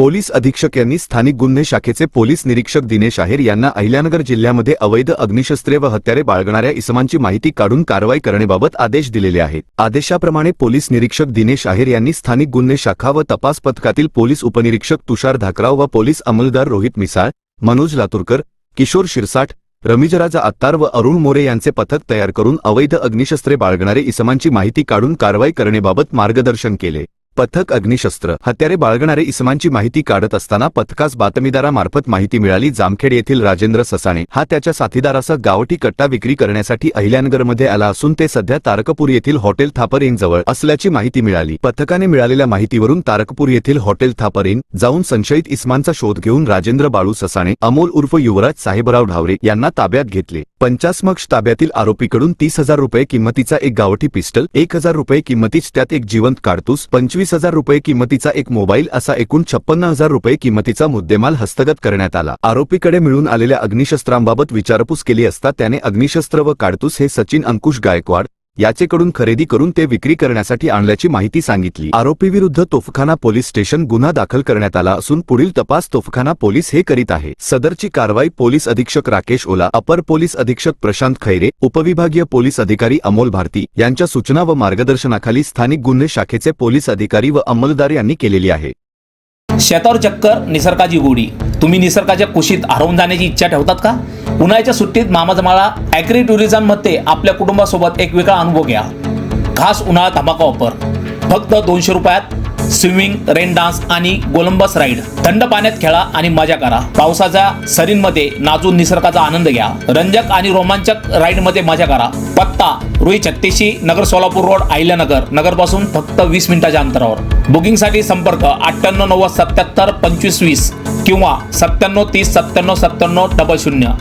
Police अधीक्षक यांनी स्थानिक गुन्हे शाखेचे पोलीस निरीक्षक दिनेश आहेर यांना अहिल्यानगर जिल्ह्यामध्ये अवैध अग्निशस्त्रे व हत्यारे बाळगणाऱ्या इसमांची माहिती काढून कारवाई करण्याबाबत आदेश दिलेले आहेत. आदेशाप्रमाणे पोलीस निरीक्षक दिनेश आहेर यांनी स्थानिक गुन्हे शाखा व तपास पथकातील पोलीस उपनिरीक्षक तुषार धाकराव व पोलीस अंमलदार रोहित मिसाळ मनोज लातूरकर किशोर शिरसाट रमिजराजा आत्तार व अरुण मोरे यांचे पथक तयार करून अवैध अग्निशस्त्रे बाळगणारे इसमांची माहिती काढून कारवाई करण्याबाबत मार्गदर्शन केले. पथक अग्निशस्त्र हत्यारे बाळगणारे इसमांची माहिती काढत असताना पथकास बातमीदारामार्फत माहिती मिळाली. जामखेड येथील राजेंद्र ससाणे हा त्याच्या साथीदारासह गावठी कट्टा विक्री करण्यासाठी अहिल्यानगरमध्ये आला असून ते सध्या तारकपूर येथील हॉटेल थापर इन जवळ असल्याची माहिती मिळाली. पथकाने मिळालेल्या माहितीवरून तारकपूर येथील हॉटेल थापर इन जाऊन संशयित इसमांचा शोध घेऊन राजेंद्र बाळू ससाणे अमोल उर्फ युवराज साहेबराव ढावरे यांना ताब्यात घेतले. पंचास्मक्ष ताब्यातील आरोपीकडून तीस हजार रुपये किंमतीचा एक गावठी पिस्टल एक हजार रुपये किंमतीच त्यात एक जिवंत काडतूस पंचवीस हजार रुपये किंमतीचा एक मोबाईल असा एकूण छप्पन्न हजार रुपये किंमतीचा मुद्देमाल हस्तगत करण्यात आला. आरोपीकडे मिळून आलेल्या अग्निशस्त्रांबाबत विचारपूस केली असता त्याने अग्निशस्त्र व काडतूस हे सचिन अंकुश गायकवाड याचेकडून खरेदी करून ते विक्री करण्यासाठी आणल्याची माहिती सांगितली. आरोपीविरुद्ध तोफखाना पोलीस स्टेशन गुन्हा दाखल करण्यात आला असून पुढील तपास तोफखाना पोलीस हे करीत आहे. सदरची कारवाई पोलीस अधीक्षक राकेश ओला अपर पोलीस अधीक्षक प्रशांत खैरे उपविभागीय पोलीस अधिकारी अमोल भारती यांच्या सूचना व मार्गदर्शनाखाली स्थानिक गुन्हे शाखेचे पोलीस अधिकारी व अंमलदार यांनी केलेली आहे. शेतावर चक्कर निसर्गाची गोडी. तुम्ही निसर्गाच्या कुशीत हरवून जाण्याची इच्छा ठेवतात का? उन्हाळ्याच्या सुट्टीत मामाजमाळा ॲग्री टुरिझममध्ये आपल्या कुटुंबासोबत एक वेगळा अनुभव घ्या. खास उन्हाळा धमाका ऑफर फक्त दोनशे रुपयात स्विमिंग रेन डान्स आणि गोलंबस राईड. थंड पाण्यात खेळा आणि मजा करा. पावसाच्या सरींमध्ये नाजून निसर्गाचा आनंद घ्या. रंजक आणि रोमांचक राईडमध्ये मजा करा. पत्ता रुई छत्तीशी नगर सोलापूर रोड अहिल्यानगर. नगरपासून फक्त वीस मिनिटाच्या अंतरावर. बुकिंगसाठी संपर्क अठ्ठ्याण्णव नव्वद सत्याहत्तर पंचवीस वीस किंवा सत्त्याण्णव तीस सत्त्याण्णव सत्त्याण्णव डबल शून्य.